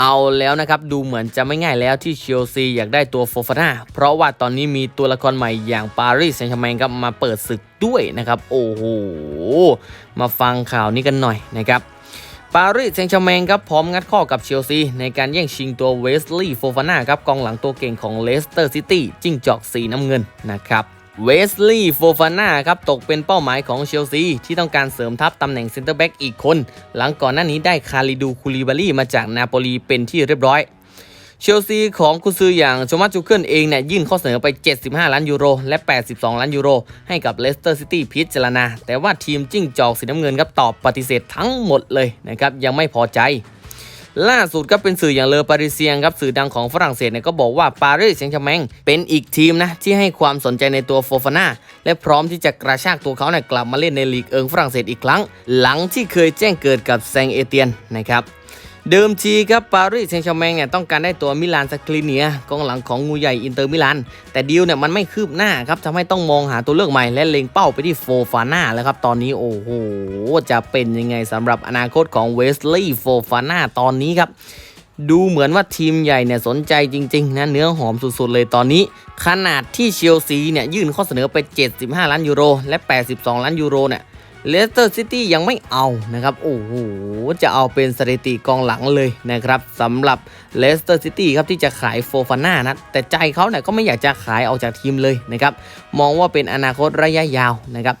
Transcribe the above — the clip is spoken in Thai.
เอาแล้วนะครับ ดูเหมือนจะไม่ง่ายแล้วที่เชลซีอยากได้ตัวโฟฟาน่าเพราะว่าตอนนี้มีตัวละครใหม่อย่างปารีสแซงต์แชร์แมงครับมาเปิดศึกด้วยนะครับ โอ้โห มาฟังข่าวนี้กันหน่อยนะครับปารีสแซงต์แชร์แมงครับพร้อมงัดข้อกับเชลซี ในการแย่งชิงตัวเวสลีย์โฟฟาน่าครับกองหลังตัวเก่งของเลสเตอร์ซิตี้จิ้งจอกสีน้ำเงินนะครับ เวสลีย์โฟฟาน่าครับตกเป็นเป้าหมายของเชลซี ที่ต้องการเสริมทัพตำแหน่งเซนเตอร์แบ็กอีกคน หลังก่อนหน้านี้ได้คาริดูคูลิบาลีมาจากนาโปลีเป็นที่เรียบร้อย เชลซีของกุนซืออย่างโชมัสจูเคิลเองเนี่ยยื่นข้อเสนอไป 75 ล้านยูโร และ 82 ล้านยูโร ให้กับเลสเตอร์ซิตี้พิจารณา แต่ว่าทีมจิ้งจอกสีน้ำเงินครับตอบปฏิเสธทั้งหมดเลยนะครับยังไม่พอใจ ล่าสุดก็เป็นสื่ออย่างเลอปาริเซียงครับสื่อดังของฝรั่งเศสเนี่ยก็บอกว่าปารีสแซงต์แชร์แมงเป็นอีกทีมนะที่ให้ความสนใจในตัวโฟฟาน่าและพร้อมที่จะกระชากตัวเขาเนี่ยกลับมาเล่นในลีกเอิงฝรั่งเศสอีกครั้ง หลังที่เคยแจ้งเกิดกับแซงเอเตียนนะครับ เดิมทีครับปารีสแซงต์แชร์แมงเนี่ยต้องการได้ตัวมิลานสคลิเนียกองหลังของงูใหญ่อินเตอร์มิลานแต่ดีลเนี่ยมันไม่คืบหน้าครับทำให้ต้องมองหาตัวเลือกใหม่และเล็งเป้าไปที่โฟฟาน่าแล้วครับ ตอนนี้โอ้โห จะเป็นยังไงสำหรับอนาคตของเวสลีย์โฟฟาน่าตอนนี้ครับดูเหมือนว่าทีมใหญ่เนี่ยสนใจจริง ๆ นะเนื้อหอมสุด ๆ เลยตอนนี้ ขนาดที่เชลซีเนี่ยยื่นข้อเสนอไป 75 ล้านยูโรและ 82 ล้านยูโรเนี่ย เลสเตอร์ซิตี้ยังไม่เอานะครับ โอ้โห จะเอาเป็นสถิติกองหลังเลยนะครับสำหรับเลสเตอร์ซิตี้ครับที่จะขายโฟฟาน่านะ แต่ใจเขาเนี่ยก็ไม่อยากจะขายออกจากทีมเลยนะครับ มองว่าเป็นอนาคตระยะยาวนะครับ